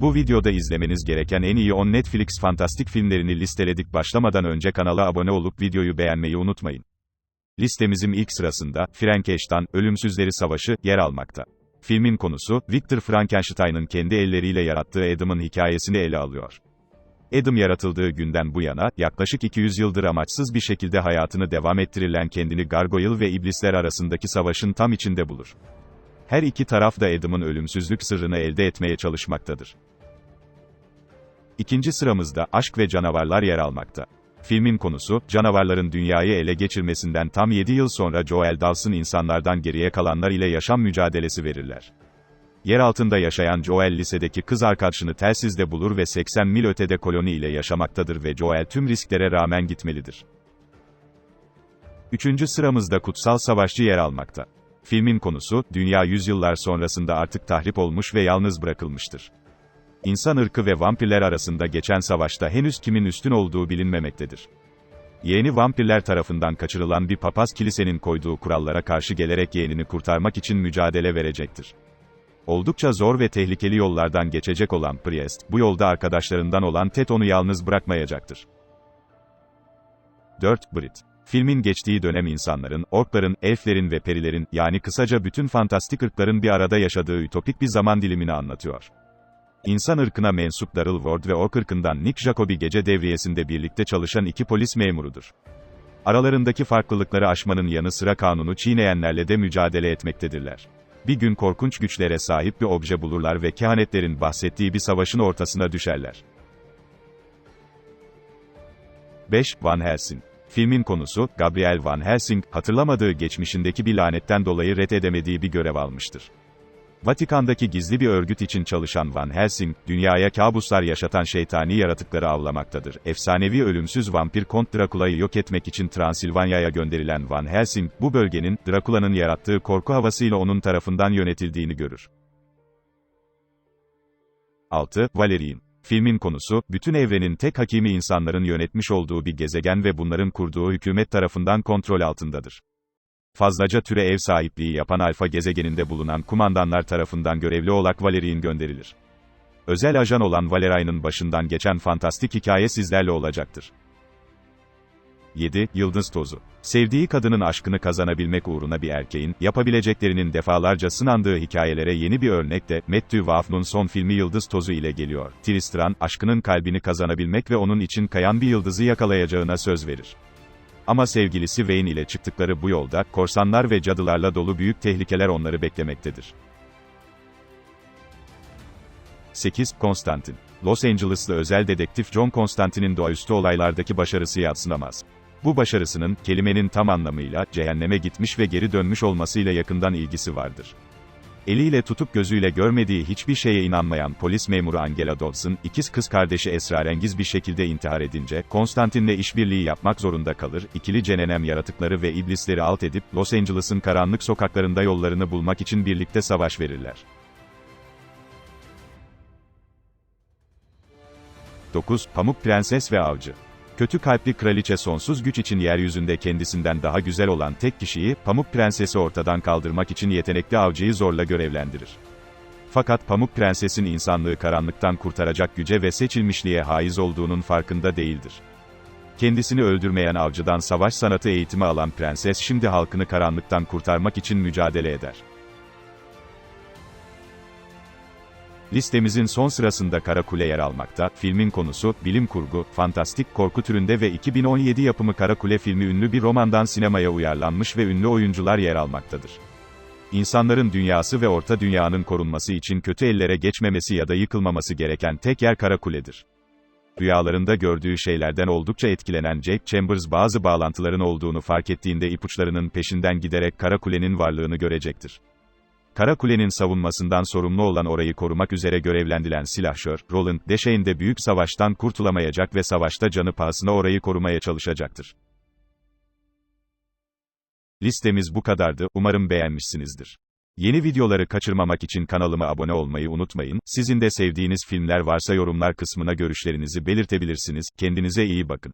Bu videoda izlemeniz gereken en iyi 10 Netflix fantastik filmlerini listeledik. Başlamadan önce kanala abone olup videoyu beğenmeyi unutmayın. Listemizin ilk sırasında, Frankenstein, Ölümsüzleri Savaşı, yer almakta. Filmin konusu, Victor Frankenstein'ın kendi elleriyle yarattığı Adam'ın hikayesini ele alıyor. Adam yaratıldığı günden bu yana, yaklaşık 200 yıldır amaçsız bir şekilde hayatını devam ettirilen kendini gargoyle ve iblisler arasındaki savaşın tam içinde bulur. Her iki taraf da Adam'ın ölümsüzlük sırrını elde etmeye çalışmaktadır. İkinci sıramızda, aşk ve canavarlar yer almakta. Filmin konusu, canavarların dünyayı ele geçirmesinden tam 7 yıl sonra Joel Dawson insanlardan geriye kalanlar ile yaşam mücadelesi verirler. Yer altında yaşayan Joel lisedeki kız arkadaşını telsizde bulur ve 80 mil ötede koloni ile yaşamaktadır ve Joel tüm risklere rağmen gitmelidir. Üçüncü sıramızda Kutsal Savaşçı yer almakta. Filmin konusu, dünya yüzyıllar sonrasında artık tahrip olmuş ve yalnız bırakılmıştır. İnsan ırkı ve vampirler arasında geçen savaşta henüz kimin üstün olduğu bilinmemektedir. Yeğeni vampirler tarafından kaçırılan bir papaz kilisenin koyduğu kurallara karşı gelerek yeğenini kurtarmak için mücadele verecektir. Oldukça zor ve tehlikeli yollardan geçecek olan Priest, bu yolda arkadaşlarından olan Ted onu yalnız bırakmayacaktır. 4. Brit Filmin geçtiği dönem insanların, orkların, elflerin ve perilerin, yani kısaca bütün fantastik ırkların bir arada yaşadığı ütopik bir zaman dilimini anlatıyor. İnsan ırkına mensup Daryl Ward ve ork ırkından Nick Jacobi gece devriyesinde birlikte çalışan iki polis memurudur. Aralarındaki farklılıkları aşmanın yanı sıra kanunu çiğneyenlerle de mücadele etmektedirler. Bir gün korkunç güçlere sahip bir obje bulurlar ve kehanetlerin bahsettiği bir savaşın ortasına düşerler. 5. Van Helsing Filmin konusu, Gabriel Van Helsing, hatırlamadığı geçmişindeki bir lanetten dolayı ret edemediği bir görev almıştır. Vatikan'daki gizli bir örgüt için çalışan Van Helsing, dünyaya kabuslar yaşatan şeytani yaratıkları avlamaktadır. Efsanevi ölümsüz vampir Kont Drakula'yı yok etmek için Transilvanya'ya gönderilen Van Helsing, bu bölgenin, Drakula'nın yarattığı korku havasıyla onun tarafından yönetildiğini görür. 6. Valerian Filmin konusu, bütün evrenin tek hakimi insanların yönetmiş olduğu bir gezegen ve bunların kurduğu hükümet tarafından kontrol altındadır. Fazlaca türe ev sahipliği yapan Alfa gezegeninde bulunan kumandanlar tarafından görevli olarak Valerian gönderilir. Özel ajan olan Valerian'ın başından geçen fantastik hikaye sizlerle olacaktır. 7. Yıldız Tozu Sevdiği kadının aşkını kazanabilmek uğruna bir erkeğin, yapabileceklerinin defalarca sınandığı hikayelere yeni bir örnek de, Matthew Vaughn son filmi Yıldız Tozu ile geliyor. Tristram, aşkının kalbini kazanabilmek ve onun için kayan bir yıldızı yakalayacağına söz verir. Ama sevgilisi Wayne ile çıktıkları bu yolda, korsanlar ve cadılarla dolu büyük tehlikeler onları beklemektedir. 8. Konstantin Los Angeles'lı özel dedektif John Constantine'in doğaüstü olaylardaki başarısı yadsınamaz. Bu başarısının, kelimenin tam anlamıyla, cehenneme gitmiş ve geri dönmüş olmasıyla yakından ilgisi vardır. Eliyle tutup gözüyle görmediği hiçbir şeye inanmayan polis memuru Angela Dodson, ikiz kız kardeşi esrarengiz bir şekilde intihar edince, Konstantin'le işbirliği yapmak zorunda kalır, ikili cenenem yaratıkları ve iblisleri alt edip, Los Angeles'ın karanlık sokaklarında yollarını bulmak için birlikte savaş verirler. 9. Pamuk Prenses ve Avcı Kötü kalpli kraliçe sonsuz güç için yeryüzünde kendisinden daha güzel olan tek kişiyi, Pamuk Prenses'i ortadan kaldırmak için yetenekli avcıyı zorla görevlendirir. Fakat Pamuk Prenses'in insanlığı karanlıktan kurtaracak güce ve seçilmişliğe haiz olduğunun farkında değildir. Kendisini öldürmeyen avcıdan savaş sanatı eğitimi alan prenses şimdi halkını karanlıktan kurtarmak için mücadele eder. Listemizin son sırasında Kara Kule yer almakta. Filmin konusu, bilim kurgu, fantastik korku türünde ve 2017 yapımı Kara Kule filmi ünlü bir romandan sinemaya uyarlanmış ve ünlü oyuncular yer almaktadır. İnsanların dünyası ve orta dünyanın korunması için kötü ellere geçmemesi ya da yıkılmaması gereken tek yer Kara Kule'dir. Rüyalarında gördüğü şeylerden oldukça etkilenen Jack Chambers bazı bağlantıların olduğunu fark ettiğinde ipuçlarının peşinden giderek Kara Kule'nin varlığını görecektir. Kara Kule'nin savunmasından sorumlu olan orayı korumak üzere görevlendirilen silahşör, Roland, Deşeğin'de büyük savaştan kurtulamayacak ve savaşta canı pahasına orayı korumaya çalışacaktır. Listemiz bu kadardı, umarım beğenmişsinizdir. Yeni videoları kaçırmamak için kanalıma abone olmayı unutmayın, sizin de sevdiğiniz filmler varsa yorumlar kısmına görüşlerinizi belirtebilirsiniz, kendinize iyi bakın.